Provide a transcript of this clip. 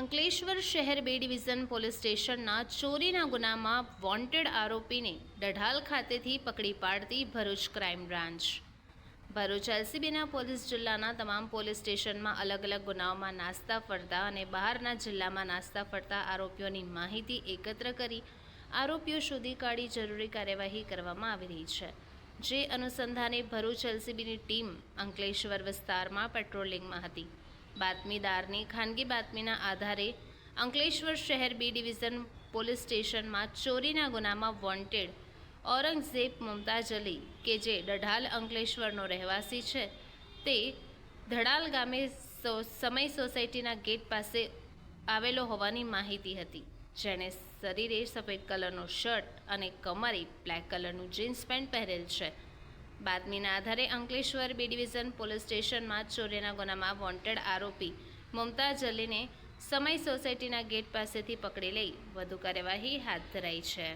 અંકલેશ્વર શહેર બે division police સ્ટેશનના ચોરીના ગુનામાં વોન્ટેડ આરોપીને દઢાલ ખાતેથી પકડી પાડતી ભરૂચ ક્રાઇમ બ્રાન્ચ. ભરૂચ એલસીબીના પોલીસ જિલ્લાના તમામ પોલીસ સ્ટેશનમાં અલગ અલગ ગુનાઓમાં નાસ્તા ફરતા અને બહારના જિલ્લામાં નાસ્તા ફરતા આરોપીઓની માહિતી એકત્ર કરી આરોપીઓ શોધી કાઢી જરૂરી કાર્યવાહી કરવામાં આવી રહી છે. જે અનુસંધાને ભરૂચ એલસીબીની ટીમ અંકલેશ્વર વિસ્તારમાં પેટ્રોલિંગમાં હતી. બાતમીદારની ખાનગી બાતમીના આધારે અંકલેશ્વર શહેર બી ડિવિઝન પોલીસ સ્ટેશનમાં ચોરીના ગુનામાં વોન્ટેડ ઔરંગઝેબ મુમતાજ અલી, કે જે ડઢાલ અંકલેશ્વરનો રહેવાસી છે, તે ધડાલ ગામે સમય સોસાયટીના ગેટ પાસે આવેલો હોવાની માહિતી હતી. જેણે શરીરે સફેદ કલરનો શર્ટ અને કમરે બ્લેક કલરનું જીન્સ પેન્ટ પહેરેલ છે. બાતમીના આધારે અંકલેશ્વર બી ડિવિઝન પોલીસ સ્ટેશનમાં ચોરીના ગુનામાં વોન્ટેડ આરોપી મુમતાજ અલીને સમય સોસાયટીના ગેટ પાસેથી પકડી લઈ વધુ કાર્યવાહી હાથ ધરાઈ છે.